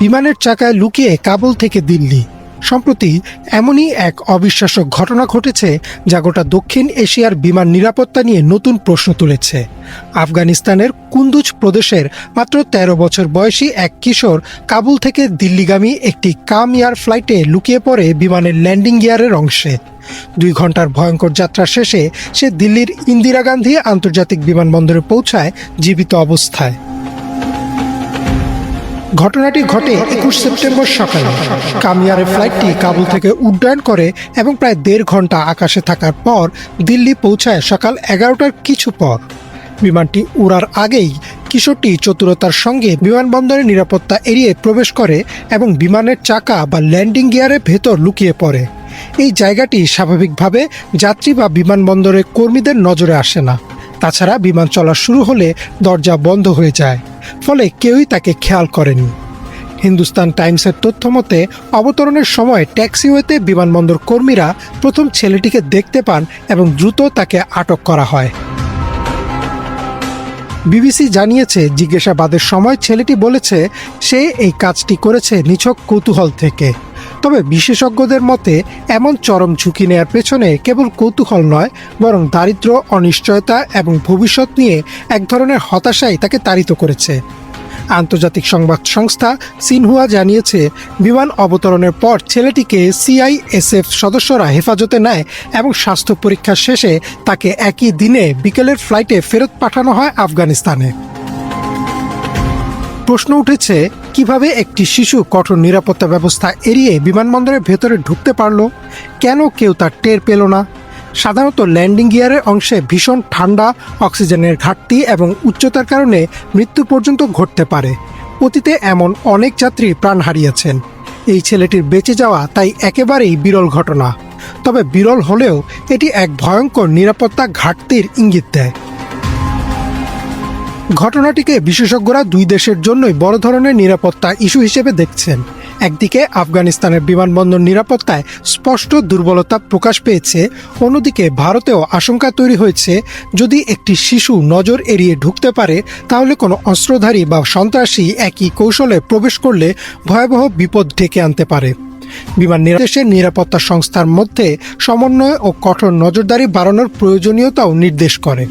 বিমানের চাকায় লুকিয়ে কাবুল থেকে দিল্লি। সম্প্রতি এমনই এক অবিশ্বাস্য ঘটনা ঘটেছে যা গোটা দক্ষিণ এশিয়ার বিমান নিরাপত্তা নিয়ে নতুন প্রশ্ন তুলেছে। আফগানিস্তানের কুন্দুজ প্রদেশের মাত্র ১৩ বছর বয়সী এক কিশোর কাবুল থেকে দিল্লিগামী একটি কাম এয়ার ফ্লাইটে লুকিয়ে পড়ে বিমানের ল্যান্ডিং গিয়ারের অংশে। দুই ঘণ্টার ভয়ঙ্কর যাত্রা শেষে সে দিল্লির ইন্দিরা গান্ধী আন্তর্জাতিক বিমানবন্দরে পৌঁছায় জীবিত অবস্থায়। ঘটনাটি ঘটে একুশ সেপ্টেম্বর সকালে। কামিয়ারের ফ্লাইটটি কাবুল থেকে উড্ডয়ন করে এবং প্রায় দেড় ঘণ্টা আকাশে থাকার পর দিল্লি পৌঁছায় সকাল এগারোটার কিছু পর। বিমানটি উড়ার আগেই কিশোরটি চতুরতার সঙ্গে বিমানবন্দরের নিরাপত্তা এড়িয়ে প্রবেশ করে এবং বিমানের চাকা বা ল্যান্ডিং গিয়ারের ভেতর লুকিয়ে পড়ে। এই জায়গাটি স্বাভাবিকভাবে যাত্রী বা বিমানবন্দরের কর্মীদের নজরে আসে না। তাছাড়া বিমান চলা শুরু হলে দরজা বন্ধ হয়ে যায়। ফলে কেউই তাকে খেয়াল করেনি। হিন্দুস্তান টাইমসের তথ্য মতে, অবতরণের সময় ট্যাক্সিওয়েতে বিমানবন্দর কর্মীরা প্রথম ছেলেটিকে দেখতে পান এবং দ্রুত তাকে আটক করা হয়। বিবিসি জানিয়েছে, জিজ্ঞাসাবাদের সময় ছেলেটি বলেছে, সে এই কাজটি করেছে নিছক কৌতূহল থেকে। তবে বিশেষজ্ঞদের মতে, এমন চরম ঝুঁকি নেয়ার পেছনে কেবল কৌতূহল নয়, বরং দারিদ্র্য, অনিশ্চয়তা এবং ভবিষ্যৎ নিয়ে এক ধরনের হতাশাই তাকে তাড়িত করেছে। আন্তর্জাতিক সংবাদ সংস্থা সিনহুয়া জানিয়েছে, বিমান অবতরণের পর ছেলেটিকে সিআইএসএফ সদস্যরা হেফাজতে নেয় এবং স্বাস্থ্য পরীক্ষা শেষে তাকে একই দিনে বিকেলের ফ্লাইটে ফেরত পাঠানো হয় আফগানিস্তানে। প্রশ্ন উঠেছে কীভাবে একটি শিশু কঠোর নিরাপত্তা ব্যবস্থা এড়িয়ে বিমানবন্দরের ভেতরে ঢুকতে পারল? কেন কেউ তার টের পেল না? সাধারণত ল্যান্ডিং গিয়ারের অংশে ভীষণ ঠান্ডা, অক্সিজেনের ঘাটতি এবং উচ্চতার কারণে মৃত্যু পর্যন্ত ঘটতে পারে। অতীতে এমন অনেক যাত্রী প্রাণ হারিয়েছেন। এই ছেলেটির বেঁচে যাওয়া তাই একেবারেই বিরল ঘটনা। তবে বিরল হলেও এটি এক ভয়ঙ্কর নিরাপত্তা ঘাটতির ইঙ্গিত দেয়। ঘটনাটিকে বিশেষজ্ঞরা দুই দেশের জন্যই বড় ধরনের নিরাপত্তা ইস্যু হিসেবে দেখছেন। একদিকে আফগানিস্তানের বিমানবন্দর নিরাপত্তায় স্পষ্ট দুর্বলতা প্রকাশ পেয়েছে, অন্যদিকে ভারতেও আশঙ্কা তৈরি হয়েছে, যদি একটি শিশু নজর এড়িয়ে ঢুকতে পারে, তাহলে কোনো অস্ত্রধারী বা সন্ত্রাসী একই কৌশলে প্রবেশ করলে ভয়াবহ বিপদ ডেকে আনতে পারে। বিমান দেশের নিরাপত্তা সংস্থার মধ্যে সমন্বয় ও কঠোর নজরদারি বাড়ানোর প্রয়োজনীয়তাও নির্দেশ করে।